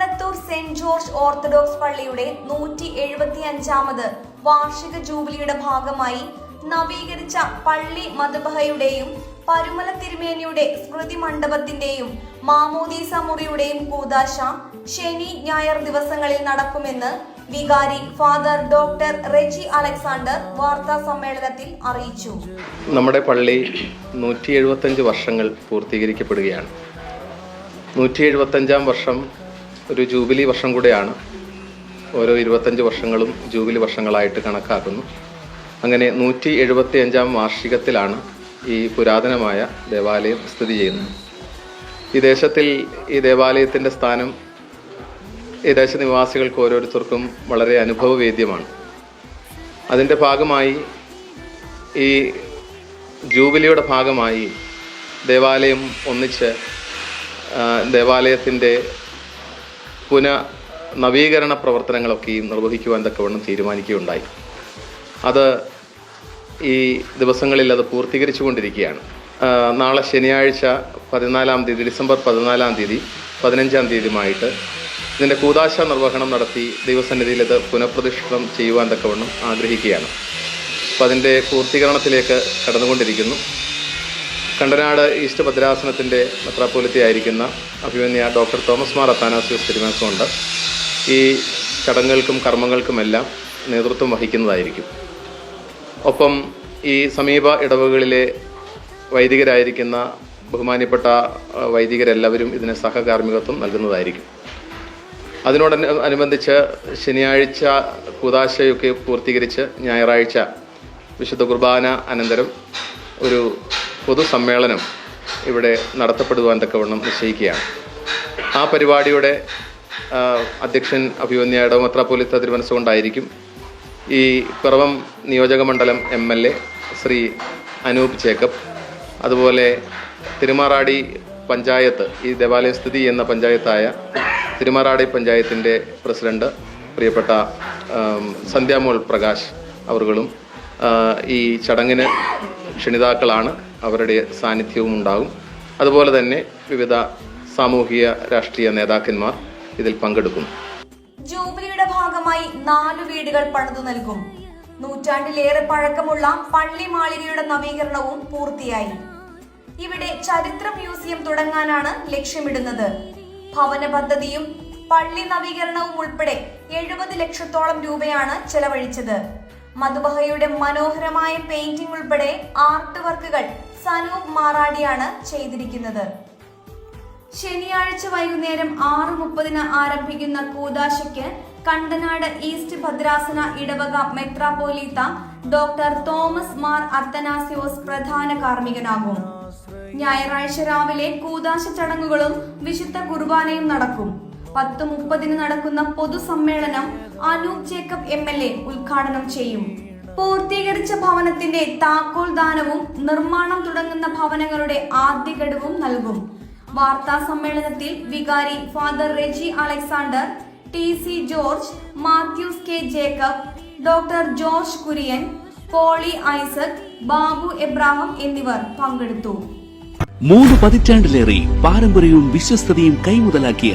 George orthodox പള്ളിയുടെ നൂറ്റി എഴുപത്തി അഞ്ചാമത് വാർഷിക ജൂബിലിയുടെ ഭാഗമായി നവീകരിച്ച പള്ളി മതബഹയുടെയും പരുമല തിരുമേനിയുടെ സ്മൃതി മണ്ഡപത്തിന്റെയും മാമോദീസ മുറിയുടെയും കൂതാശ ശനി ഞായർ ദിവസങ്ങളിൽ നടക്കുമെന്ന് വികാരി ഫാദർ ഡോക്ടർ റെജി അലക്സാണ്ടർ വാർത്താ സമ്മേളനത്തിൽ അറിയിച്ചു. നമ്മുടെ പള്ളി നൂറ്റി വർഷങ്ങൾ പൂർത്തീകരിക്കപ്പെടുകയാണ്. നൂറ്റി വർഷം ഒരു ജൂബിലി വർഷം കൂടെയാണ് ഓരോ ഇരുപത്തഞ്ച് വർഷങ്ങളും ജൂബിലി വർഷങ്ങളായിട്ട് കണക്കാക്കുന്നു. അങ്ങനെ നൂറ്റി എഴുപത്തി അഞ്ചാം വാർഷികത്തിലാണ് ഈ പുരാതനമായ ദേവാലയം സ്ഥിതി ചെയ്യുന്നത്. ഈ ദേശത്തിൽ ഈ ദേവാലയത്തിന്റെ സ്ഥാനം ഈ ദേശനിവാസികൾക്ക് ഓരോരുത്തർക്കും വളരെ അനുഭവവേദ്യമാണ്. അതിന്റെ ഭാഗമായി ഈ ജൂബിലിയുടെ ഭാഗമായി ദേവാലയം ഒന്നിച്ച് ദേവാലയത്തിന്റെ പുന നവീകരണ പ്രവർത്തനങ്ങളൊക്കെയും നിർവഹിക്കുവാൻ തക്കവണ്ണം തീരുമാനിക്കുകയുണ്ടായി. അത് ഈ ദിവസങ്ങളിൽ അത് പൂർത്തീകരിച്ചു കൊണ്ടിരിക്കുകയാണ് നാളെ ശനിയാഴ്ച പതിനാലാം തീയതി ഡിസംബർ പതിനാലാം തീയതി പതിനഞ്ചാം തീയതിയുമായിട്ട് ഇതിന്റെ കൂതാശ നിർവഹണം നടത്തി ദൈവസന്നിധിയിൽ അത് പുനഃപ്രതിഷ്ഠിതം ചെയ്യുവാൻ തക്കവണ്ണം ആഗ്രഹിക്കുകയാണ്. അപ്പം അതിന്റെ പൂർത്തീകരണത്തിലേക്ക് കടന്നുകൊണ്ടിരിക്കുന്നു. കണ്ടനാട് ഈസ്റ്റ് ഭദ്രാസനത്തിന്റെ മെത്രാപ്പോലിത്തി ആയിരിക്കുന്ന അഭിമന്യ ഡോക്ടർ തോമസ് മാർ അത്താനാസിയസ് തിരുമാസമുണ്ട് ഈ ചടങ്ങുകൾക്കും കർമ്മങ്ങൾക്കുമെല്ലാം നേതൃത്വം വഹിക്കുന്നതായിരിക്കും. ഒപ്പം ഈ സമീപ ഇടവുകളിലെ വൈദികരായിരിക്കുന്ന ബഹുമാനപ്പെട്ട വൈദികരെല്ലാവരും ഇതിന് സഹകാർമ്മികത്വം നൽകുന്നതായിരിക്കും. അതിനോട് അനുബന്ധിച്ച് ശനിയാഴ്ച കൂതാശയൊക്കെ പൂർത്തീകരിച്ച് ഞായറാഴ്ച വിശുദ്ധ കുർബാന അനന്തരം ഒരു പൊതുസമ്മേളനം ഇവിടെ നടത്തപ്പെടുവാൻ തക്കവണ്ണം നിശ്ചയിക്കുകയാണ്. ആ പരിപാടിയുടെ അധ്യക്ഷൻ അഭിമന്യ പോലീസ് തിരുമനസ്സുകൊണ്ടായിരിക്കും ഈ പിറവം നിയോജക മണ്ഡലം M L A Shri Anoop Jacob. അതുപോലെ തിരുമാറാടി പഞ്ചായത്ത് ഈ ദേവാലയ സ്ഥിതി എന്ന പഞ്ചായത്തായ തിരുമാറാടി പഞ്ചായത്തിന്റെ പ്രസിഡന്റ് പ്രിയപ്പെട്ട സന്ധ്യാമോൾ പ്രകാശ് അവറുകളും ഈ ചടങ്ങിന് ക്ഷണിതാക്കളാണ് അവരുടെ സാന്നിധ്യവും ഉണ്ടാകും അതുപോലെ തന്നെ വിവിധ സാമൂഹിക രാഷ്ട്രീയ നേതാക്കന്മാർ ഇതിൽ പങ്കെടുക്കുന്നു ജൂബിലിയുടെ ഭാഗമായി നാല് വീടുകൾ പണിതു നൽകും. നൂറ്റാണ്ടിലേറെ പഴക്കമുള്ള പള്ളി മാളികയുടെ നവീകരണവും പൂർത്തിയായി. ഇവിടെ ചരിത്ര മ്യൂസിയം തുടങ്ങാനാണ് ലക്ഷ്യമിടുന്നത്. ഭവന പദ്ധതിയും പള്ളി നവീകരണവും ഉൾപ്പെടെ എഴുപത് ലക്ഷത്തോളം രൂപയാണ് ചെലവഴിച്ചത്. മധുബഹയുടെ മനോഹരമായ പെയിന്റിംഗ് ഉൾപ്പെടെ ആർട്ട് വർക്കുകൾ സനൂപ് മാറാടിയാണ് ചെയ്തിരിക്കുന്നത്. ശനിയാഴ്ച വൈകുന്നേരം ആറ് മുപ്പതിന് ആരംഭിക്കുന്ന കൂതാശയ്ക്ക് കണ്ടനാട് ഈസ്റ്റ് ഭദ്രാസന ഇടവക മെത്രാപോലീത്ത ഡോക്ടർ തോമസ് മാർ അർത്തനാസിയോസ് പ്രധാന കാർമ്മികനാകും. ഞായറാഴ്ച രാവിലെ കൂതാശ ചടങ്ങുകളും വിശുദ്ധ കുർബാനയും നടക്കും. പത്ത് മുപ്പതിന് നടക്കുന്ന പൊതുസമ്മേളനം Anoop Jacob M L A ഉദ്ഘാടനം ചെയ്യും. പൂർത്തീകരിച്ച ഭവനത്തിന്റെ താക്കോൽ ദാനവും നിർമ്മാണം തുടങ്ങുന്ന ഭവനങ്ങളുടെ ആദ്യ ഘടവും നൽകും. വാർത്താ സമ്മേളനത്തിൽ വികാരി father Reji Alexander T C George Mathews K Jacob doctor George Kurian Poly Isaac Babu Abraham എന്നിവർ പങ്കെടുത്തു. മൂന്ന് പതിറ്റാണ്ടിലേറെ പാരമ്പര്യവും വിശ്വസ്തതയും കൈമുതലാക്കിയ